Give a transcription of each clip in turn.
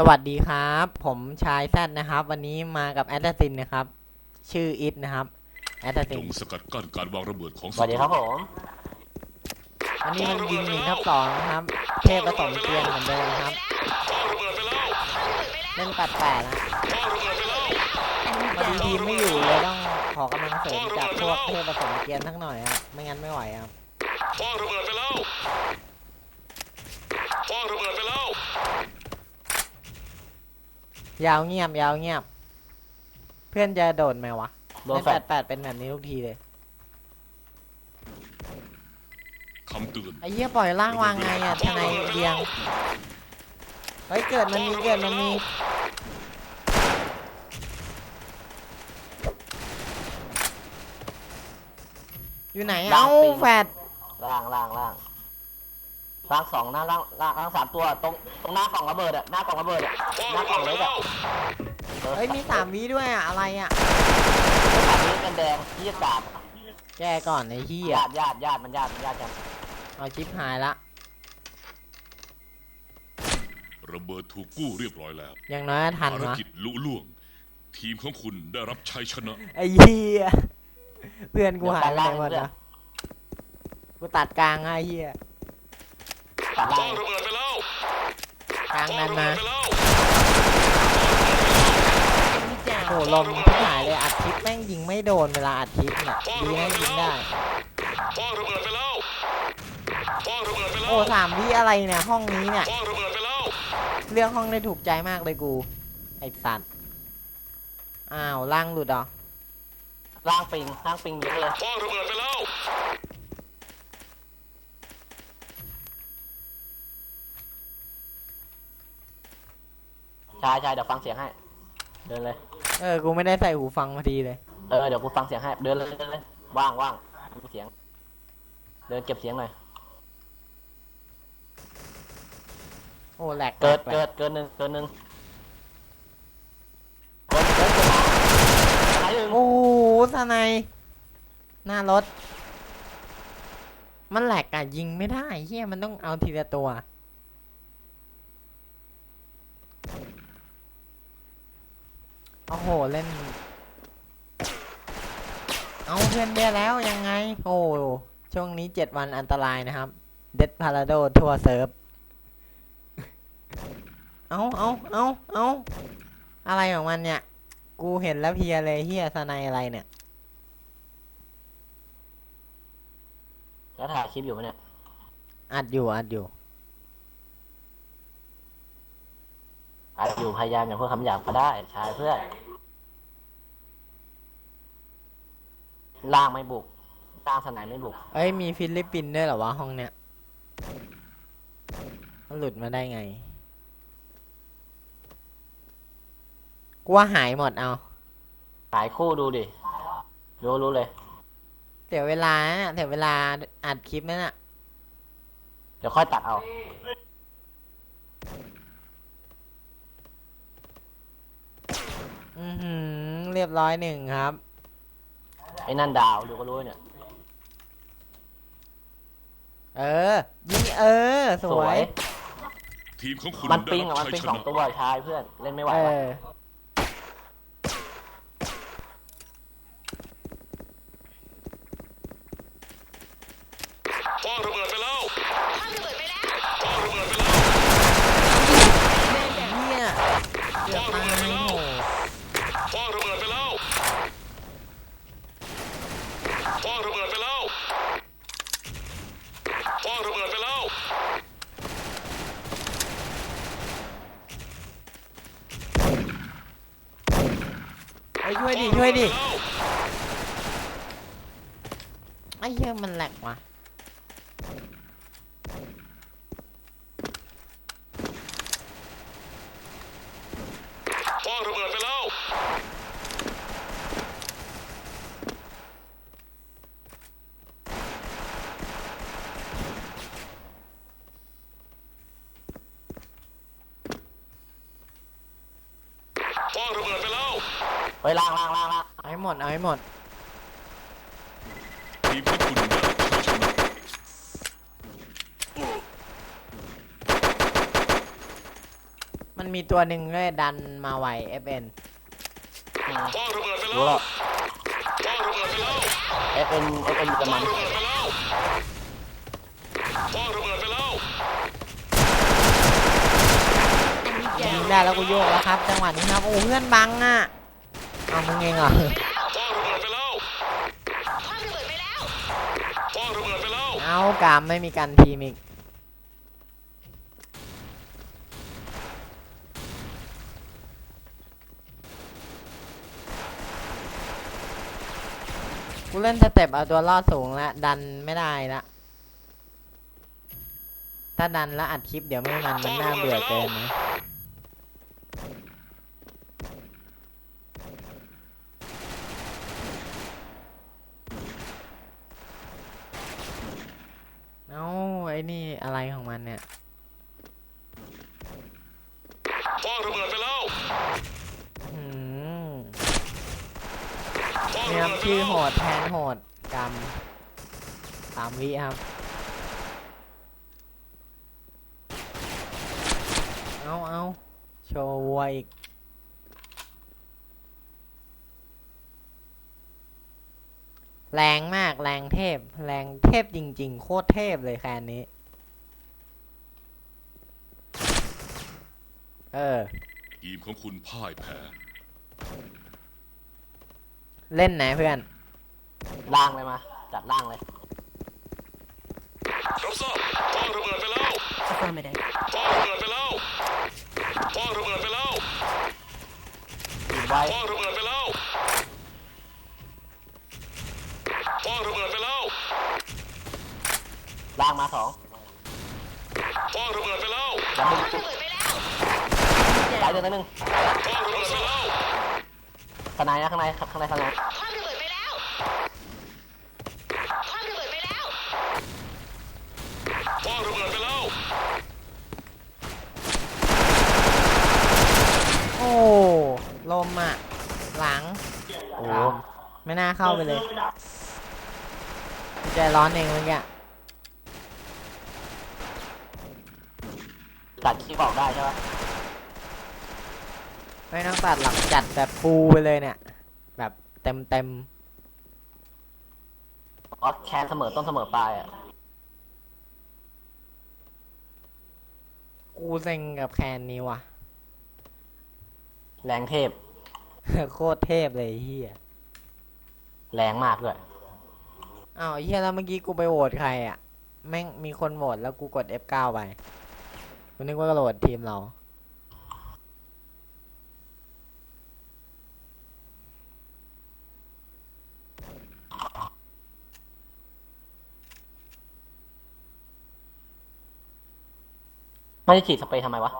สวัสดีครับ ผมชายแซดนะครับ วันนี้มากับแอดซินนะครับ ชื่ออิทนะครับแอดจซินงสกัดกั้นการวางระเบิดของสวัสดีครับผม วันนี้มันยิงหนึ่งทับสองนะครับ เทพผสมเกรียนเหมือนเดิมครับเล่นแปดแปดนะวันนี้ทีมไม่อยู่เลยต้องขอกำลังเสริมจากพวกเทพผสมเกรียนสักหน่อยครับไม่งั้นไม่ไหวครับพ่อระเบิดไปแล้วพ่อระเบิดไปแล้ว ยาวเงียบยาวเงียบ เพื่อนจะโดดไหมวะโดเล่นนแฟแปดดแปดเป็นแบบนี้ทุกทีเลยคำเตือนไอ้เหี้ยปล่อยล่างวางไงอะทนายเดียงเฮ้ยเกิดมันมีเกิดมันมีอยู่ไหนอะเอ้าแฟดล่างล่างล่าง ล่างสองหน้าล่างล่างล่างสามตัวตรงตรงหน้ากล่องระเบิดอะหน้ากล่องระเบิดอะหน้ากล่องเล็กอะเฮ้ยมีสามวิด้วยอะอะไรอะสามนี้กันแดงยี่กาดแก้ก่อนไอ้เหี้ยญาติญาติญาติมันญาติมันญาติกันเอาชิปหายละ ระเบิดถูกกู้เรียบร้อยแล้วอย่างน้อยก็ทันภารวะกิจลุล่วง ทีมของคุณได้รับชัยชนะ ไอ้เหี้ยเพื่อนกูหายไปไหนหมดนะกูตัดกลางอะไอ้เหี้ย ตัดล่างระเบิดไปแล้วกลางนั้นนะไปแล้วโอ้ลมที่หายเลยอัดคลิปแม่งยิงไม่โดนเวลาอัดคลิปเนี่ยดีนะยิงได้พ่อระเบิดไปแล้วพ่อระเบิดไปแล้วโอ้สามวิอะไรเนี่ยห้องนี้เนี่ยพ่อระเบิดไปแล้วเรื่องห้องได้ถูกใจมากเลยกูไอ้สัตว์อ้าวล่างหลุดเหรอล่างปิงล่างปิงเยอะเลย พ่อระเบิดไปแล้ว ชายชายเดี๋ยวฟังเสียงให้ เดินเลย เออ กูไม่ได้ใส่หูฟังพอดีเลย เออเดี๋ยวกูฟังเสียงให้ เดินเลยเดินเลย ว่างว่างมีเสียง เดินเก็บเสียงหน่อย โอ้แหลกเกิดไปเกิดเกินหนึ่งเกินหนึ่งเกิดเกิดเกิดหายหนึ่งโอ้โหสไนยหน้ารถ มันแหลกอะยิงไม่ได้เฮียมันต้องเอาทีละตัว โอ้โหเล่น เอาเพื่อนเดียแล้วยังไง โอ้ช่วงนี้เจ็ดวันอันตรายนะครับ เดดพาราโดทัวร์เซิร์ฟเอาเอาเอาเอาอะไรของมันเนี่ย กูเห็นแล้วเพลียเลยเฮียสไนยอะไรเนี่ยแล้วถ่ายคลิปอยู่ไหมเนี่ย อัดอยู่อัดอยู่ อาจอยู่พยายามอย่าพูดคำหยาบก็ได้ ชายเพื่อนล่างไม่บุกล่างสนามไม่บุก เอ้ยมีฟิลิปปินส์ด้วยเหรอวะห้องเนี้ยมันหลุดมาได้ไงกูว่าหายหมดเอาหายคู่ดูดิ รู้รู้เลยเสียเวลาน่ะเสียเวลาอัดคลิปนั่นน่ะเดี๋ยวค่อยตัดเอา อือหือเรียบร้อยหนึ่งครับ ไอ้นั่นดาวดูก็รู้เนี่ย เออ ยิงเออสวยทีมของคุณมันได้ปิงรัอะบมันชัยปิงชสองนะ ตัวชายเพื่อน เล่นไม่ไหวเอว่ะอพ่อระเบิดไปแล้ว เนี่ยเกือบตายโห พ่อระเบิดไปแล้วพ่อระเบิดไปแล้วพ่อระเบิดไปแล้ว เฮ้ยช่ วยดิช่วยดิไอ้เหี้ยมันแหลกว่ะ พ่อระเบิดไปแล้ว พ่อระเบิดไปแล้ว เฮ้ยล่างล่างล่างล่างเอาให้หมดเอาให้หมดทีมของคุณได้รับชัยชนะมันมันมีตัวหนึ่งเลยดันมาไว FN อืมพ่อระเบิดไปรู้แล้วแล้วพ่อระเบิดไปแล้วเอฟเอ็นเอฟเอ็นจะพ่อมันระเบิดไปแล้วพ่อระเบิดไปแล้วยิงได้แล้วกูโยกแล้วครับ จังหวะนี้ครับโอ้เพื่อนบังอะ เอามึงเองเหรอพ่อระเบิดไปแล้วพ่อระเบิดไปแล้วพ่อระเบิดไปแล้วเอากามไม่มีการทีมอีกกูเล่นสเต็ปเอาตัวรอดสูงแล้วดันไม่ได้ละถ้าดันแล้วอัดคลิปเดี๋ยวไม่มันมันน่าเบื่อเกินนะ เอ้าไอ้นี่อะไรของมันเนี่ยพ่อระเบิดไปแล้วอืมพ่อเนี่ยระครับเบิดไปชื่อแล้วโหดแทนโหดกรรมสามวิครับ เอาเอาโชว์วัวอีกแรงมากแรงเทพ แรงเทพจริง ๆ โคตรเทพเลยแคนนี้ เออ ทีมของคุณพ่ายแพ้เล่นไหนเพื่อน ล่างเลยมา จัดล่างเลย รับทราบพ่อระเบิดไปแล้ว Affirmative. พ่อระเบิดไปแล้วพ่อระเบิดไปแล้วปิดไว้พ่อระเบิดไปแล้วพ่อระเบิดไปแล้วล่างมาสองพ่อระเบิดไปแล้วอย่ามึงสายเดินนิดนึง พ่อระเบิดไปแล้วข้างในนะข้างในข้างในข้างในพ่อระเบิดไปแล้วโอ้ลมอะ หลัง โอ้ไม่น่าเข้าไปเลยใจร้อนเองเมื่อกี้ตัดคลิปออกได้ใช่ปะ ไม่ต้องตัดหลักจัดแบบฟูไปเลยเนี่ย แบบเต็มเต็มออสแคนเสมอต้นเสมอปลายอะๆกูเซ็งกับแคนนี้ว่ะ แรงเทพ โคตรเทพเลยไอ้เฮียแรงมากด้วยอ้าวไอ้เฮียแล้วเมื่อกี้กูไปโหวตใครอะ แม่งมีคนโหวตแล้วกูกด F9 ไปกูนึกว่าโหวตทีมเรา ไม่ได้ฉีดสเปรย์ทำไมวะ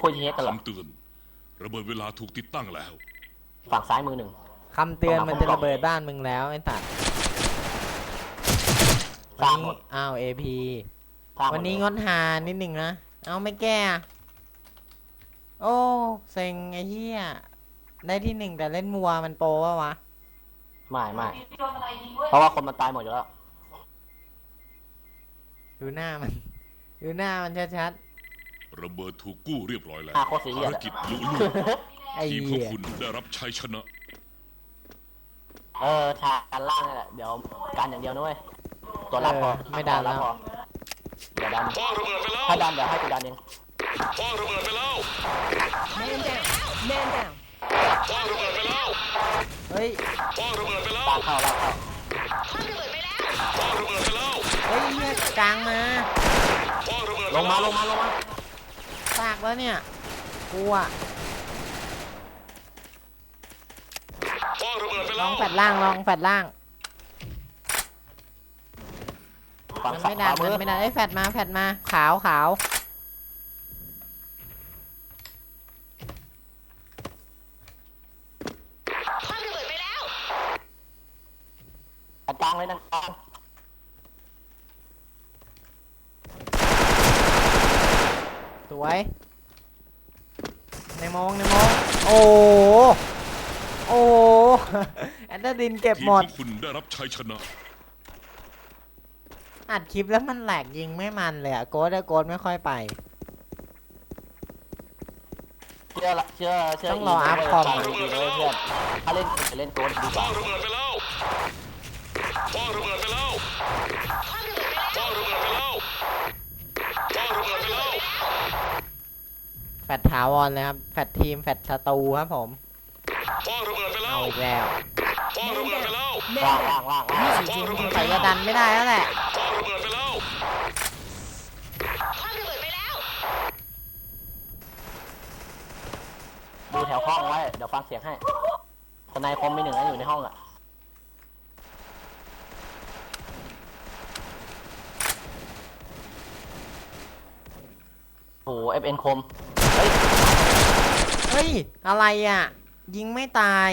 คุยทีเฮดกันเหรอคำเตือนระเบิดเวลาถูกติดตั้งแล้ว ฝั่งซ้ายมือหนึ่ง คำเตือนมันจะระเบิดบ้านมึงแล้วไอ้ตัดสวัร้านงหมนี้ด อ้าว AP สร้างหมดวันนี้เลยงดหานิดหนึ่งนะ เอาไม่แก้อะโอ้เซ็งไอ้เหี้ยได้ที่หนึ่งแต่เล่นมัวมันโปรวะวะ ไม่ไม่เพราะว่าคนมันตายหมดอยู่แล้ว ดูหน้ามัน ดูหน้ามันชัด ระเบิดถูกกู้เรียบร้อยแล้วอะโคตรสีเหี้ยภารเลยกิจลุล่วงๆไอ้ทีมของเหี้ยคุณได้รับชัยชนะ เออทาการล่างนี่แหละเดี๋ยวการอย่างเดียวนะเว้ยตัวรับพอเออไม่ดันแล้วพอเดี๋ยวดันพ่อระเบิดไปแล้วถ้าดันเดี๋ยวให้กูดันเองพ่อระเบิดไปแล้ว Man down. Man down. พ่อระเบิดไปแล้วเฮ้ย พ่อระเบิดไปแล้วลากเข้าลากเข้าพ่อระเบิดไปแล้วเฮ้ยเหี้ยกลางมาพ่อระเบิดลงมาลงมาลงมา ซากแล้วเนี่ยกูอะพ่อระเบิดไปลแล้องวแฟดล่างลองแฟดล่างฝั่งมันซ้าไม่ยดันขวามืมันอไม่ดันไอ้ยแฟดมาแฟดมาขาวขาว ดันกลางเลยดันกลาง สวย ในโมงในโมงโอ้โหโอ้โหแอนเดอร์ดินเก็บทีมหมขด องคุณได้รับชัยชนะ อัดคลิปแล้วมันแหลกยิงไม่มันเลยอะโกดอะโกดไม่ค่อยไปชื่อละเชื่อเชื่อต้องรออัพคอม ดีดีเลยเพื่อนถ้าเล่นจะเล่นโกนดีกพ่อว่าระเบิดไปแล้วพ่อระเบิดไปแล้ว แฟดถาวรเลยครับ แฟดทีม แฟดศัตรูครับผมพ่อระเบิดไปแล้เอาวอีกแล้วพ่อระเบิดไปแล้วล่าง Man ล่าง down. ล่างล่างพ่อระเบิดไปใส่แล้จะวดันไม่ได้แล้วแหละพ่อระเบิดไปแล้ว ดูแถวห้องไว้ เดี๋ยวฟังเสียงให้ทนายคมมีหนึ่งนะอยู่ในห้องอะ โอ้เอฟเอ็นคม เฮ้ยเฮ้ย อะไรอะ ยิงไม่ตาย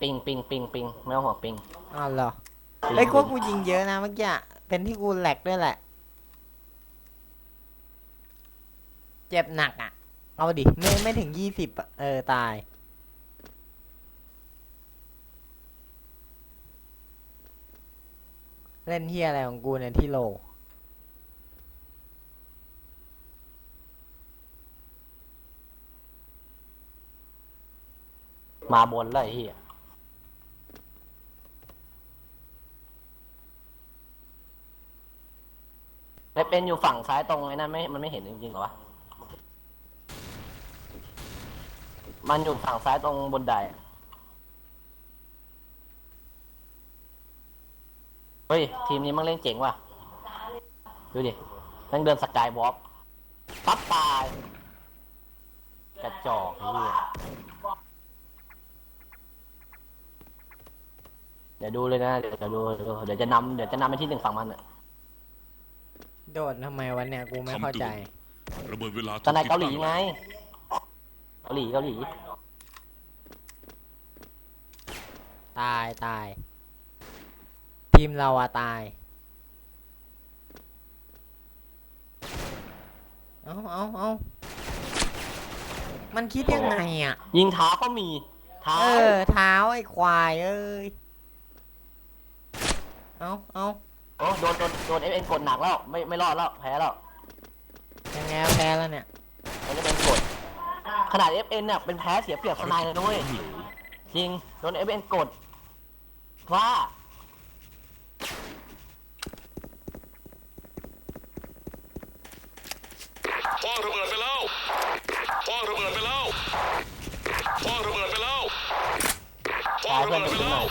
ปิงปิงปิงปิงไม่ต้องห่วงปิงอ้าวเหรอปิงเอ้ยกูว่ากูยิงเยอะนะเมื่อกี้อะเป็นที่กูแหลกด้วยแหละ เจ็บหนักอะ เอาดิไม่ไม่ถึงยี่สิบอะเออ ตาย เล่นเฮียอะไรของกูเนี่ยที่โล มาบนเลยไอ้เฮียเอฟเอ็นอยู่ฝั่งซ้ายตรงไอ้นั่นไม่ มันไม่เห็นจริงๆเหรอวะ มันอยู่ฝั่งซ้ายตรงบนไดอะเฮ้ย ทีมนี้มันเล่นเจ๋งว่ะ ดูดิแมันเดินสกายวอล์กปั๊บตาย กระจอกไอ้เหี้ย เดี๋ยวดูเลยนะเดี๋ยวเดี๋ยวดูเดี๋ยวดูเดี๋ยวจะนำเดี๋ยวจะนำไปที่หนึ่งฝั่งมันอะโดดทำไมวันเนี่ยกูไม่เข้าใจ ระเบิดเวลาตอนไหนเกาหลีไงเกาหลีเกาหลีตายตายทีมเราอะตาย เอาเอาเอามันคิดยังไงอะยิงเท้าก็มีเท้า เออ เท้าไอ้ควายเอ้ย เอาเอาโอ้โดนโดนโดนเอฟเอ็นกดหนักแล้วไม่ไม่รอดแล้วแพ้แล้วยังไงแพ้แล้วเนี่ยมันจะเป็นกดขนาดเอฟเอ็นเนี่ยเป็นแพ้เสียเปรียบทนายเลยด้วยจริงโดนเอฟเอ็นกดว่าพ่อระเบิดไปแล้วพ่อระเบิดไปแล้วพ่อระเบิดไปแล้วพ่อตายระเพื่อนเบิดไปไปทิ้งห แล้ น่ ว อย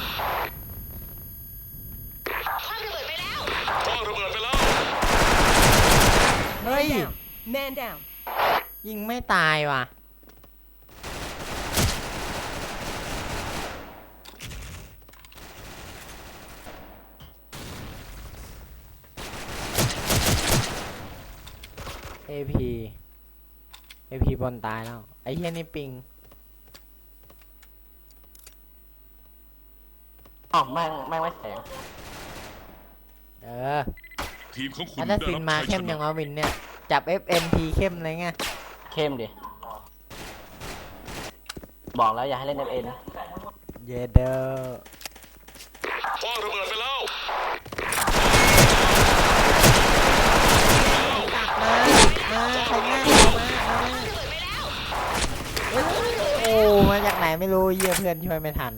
พ่อระเบิดไปแล้ว เฮ้ย Man down. Man down. ยิงไม่ตายว่ะเอพีเอพีบนตายแล้ว ไอ้เฮียนี่ปิงอ้าวแม่งแม่งไม่แข็งเออทีมของคุณแล้วถ้าฟินมาเข้มยังวะวินเนี่ย จับ FMP เข้มเลยไงเข้มดิ บอกแล้วอย่าให้เล่นเอฟเอ็นเยเดอร์พ่อระเบิดไปแล้ว มามาใครง่ายมามาเอ้ยโอ้มาจากไหนไม่รู้เยี่ยเพื่อนช่วยไม่ทัน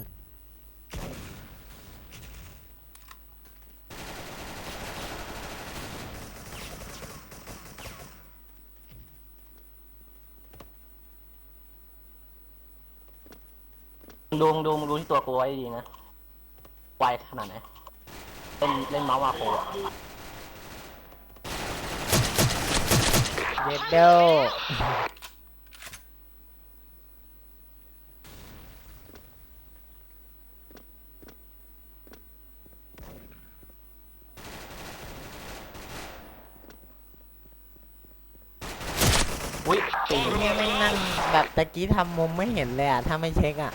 ดูมึงดูมึงดูที่ตัวกูไว้ดีนะไวขนาดไหนเล่นเล่นเมาส์มาโคอะเยเดอร์อุ้ยปีเนี่ยไม่งนั่งแบบตะกี้ทำมุมไม่เห็นเลยอะ ถ้าไม่เช็คอะ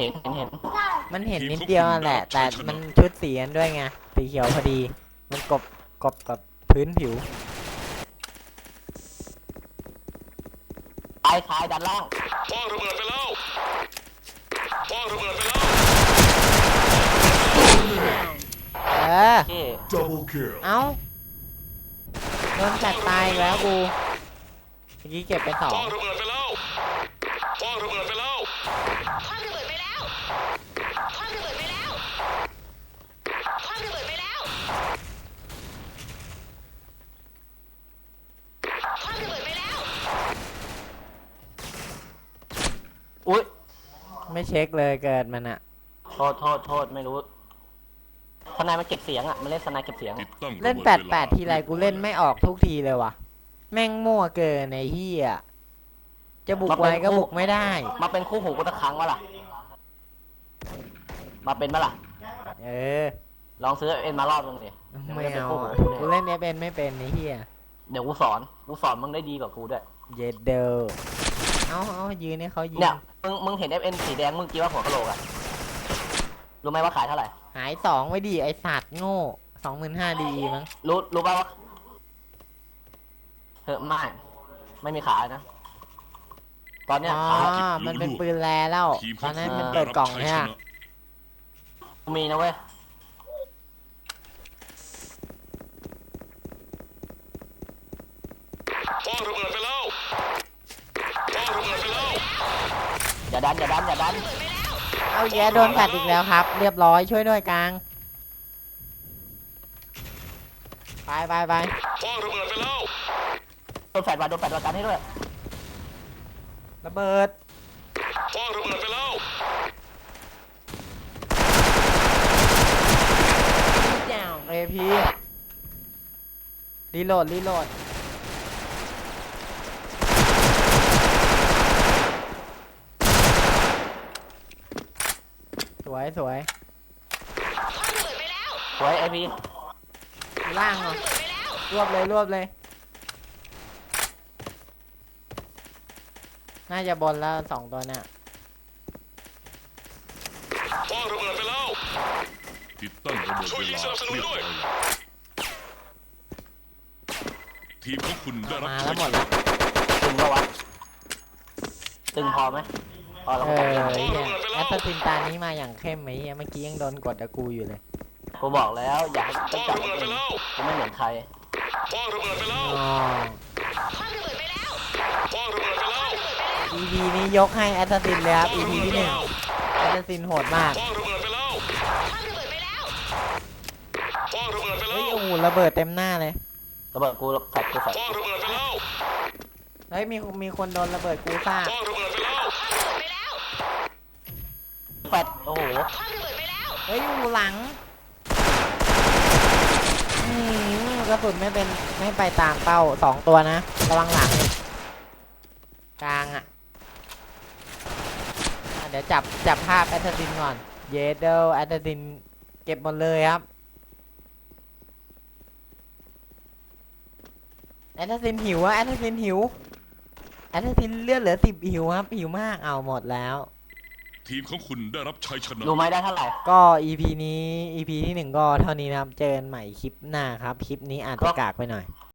เห็นเห็นเห็นมันเห็นนิดเดียวนั่นแหละ แต่มันชุดสีกันด้วยไงสีเขียวพอดี มันกบกบกับพื้นผิวตายคายดันล่างพ่อระเบิดไปแล้วพ่อระเบิดไปแล้วเออโอเค Double kill. เอ้าโดนแตกตายอีกแล้วกูเมื่อกี้เก็บไปสอพ่องระเบิดไปแล้วพ่อระเบิดไปแล้ว คว้างระเบิดไปแล้วคว้างระเบิดไปแล้วคว้างระเบิดไปแล้วคว้างระเบิดไปแล้ว อุ้ยไม่เช็คเลยเกิดมันอะโทษโทษโทษไม่รู้ทนายมันเก็บเสียงอะ มันเล่นทนายเก็บเสียงติดตั้งเล่นระแปบิดวแปลาดทีไรกูเล่นไม่ออกทุกทีเลยวะแม่งมั่วเกินในเฮียจะบุกไว้ก็บุกไม่ได้ มาเป็นคู่หูกูตะครั้งวะล่ะ มาเป็นปะล่ะ เออลองซื้อเอ็นมารอบนึงดิไม่ดี๋ยวเอางอะป็นคู่หูกูเล่นเอฟเนไม่เป็นในเฮียเดี๋ยวกูสอน กูสอนมึงได้ดีกว่ากูด้วย เย็ดเดอเอาเอายืนให้เขายิงเนี่ย มึง มึงเห็น FN สีแดง มึงคิดว่าหัวกะโหลกอะรู้ไหมว่าขายเท่าไหร่ หายสองไว้ดิไอสัตว์โง่สองหมื่นห้าดีมั้งรู้ รู้ป่าวว่าเฮ้ยไม่ ไม่มีขายนะ ตอนเนี้ยอ๋อขายมันเป็นปืนแลแล้ว ทีมตอนนั้นขมันคุณเปิดกล่องไชัยใช่ชไหมนะ มีนะเว้ยพ่อระเบิดไปแล้วพ่อระเบิดไปแล้ว อย่าดันอย่าดันอย่าดัน เอาแย่โดนแฟดอีกแล้วครับ เรียบร้อยช่วยด้วยกลาง ไปไปไปพ่อระเบิดไปแล้ว โดนแฟดมาโดนแฟดมากันให้ด้วยระเบิดพ่อระเบิดไปแล้ว Down. เอพีรีโหลดรีโหลดสวยสวยคว้างระเบิดไปแล้วสวยไอพีอยู่ล่างคว้าเหรงอระเบิดไปแล้วรวบเลยรวบเลย น่าจะบนแล้วสองตัวเนี่ย พ่อระเบิดไปแล้ว ติดตั้งระเบิดช่วยเวยิงลาสนับสนุนด้วยเรีบร้อแล้วทีมของคุณได้รับมาชัแล้วยหมชดนะแล้วตึงปะวะตึงพอไหมพอแล้วเอก็อบอกไอ้เหี้ยแอสซัสซินตานี้มาอย่างเข้มไหมเหี้ยเมื่อกี้ยังโดนกดกับกูอยู่เลยกูบอกแล้วอย่าให้พ่ต้อองจับระเบิดไปแล้วกูไม่เหมือนใครพ่อระเบิดไปแล้วอ๋อคว้างระเบิดไปแล้วพ่อระเบิดไปแล้ว EP นี้ยกให้แอสซัสซินเลยครับ EP ที่หนึ่งแอสซัสซินโหดมากพ่อระเบิดไปแล้ว คว้างระเบิดไปแล้ว พ่อระ เบิดไปแล้เฮ้ยวโอ้โหระเบิดเต็มหน้าเลยระเบิดกูแฟดกูแฟดพ่อระเบิดไปแล้วเฮ้ยมีมีคนโดนระเบิดกูซ่าพ่อระเบิดไปแล้วคว้างระเบิดไปแล้วแฟดโอ้โหคว้างระเบิดไปแล้วเฮ้ยอยู่หลังอืมกระสุนไม่เป็นไม่ไปตามเป้าสองตัวนะระวังหลังอีกกลางอะอะเดี๋ยวจับจับภาพแอสซัสซินก่อน เยเดลแอสซัสซินเก็บหมดเลยครับ แอสซัสซินหิวอะแอสซัสซินหิวแอสซัสซินเลือดเหลือสิบหิวครับหิวมากเอาหมดแล้ว ทีมของคุณได้รับชัยชนะ รู้ไหมได้เท่าไหร่ ก็ EP นี้ EP ที่หนึ่งก็เท่านี้นะครับ เจอกันใหม่คลิปหน้าครับ คลิปนี้อาจจะกากไปหน่อย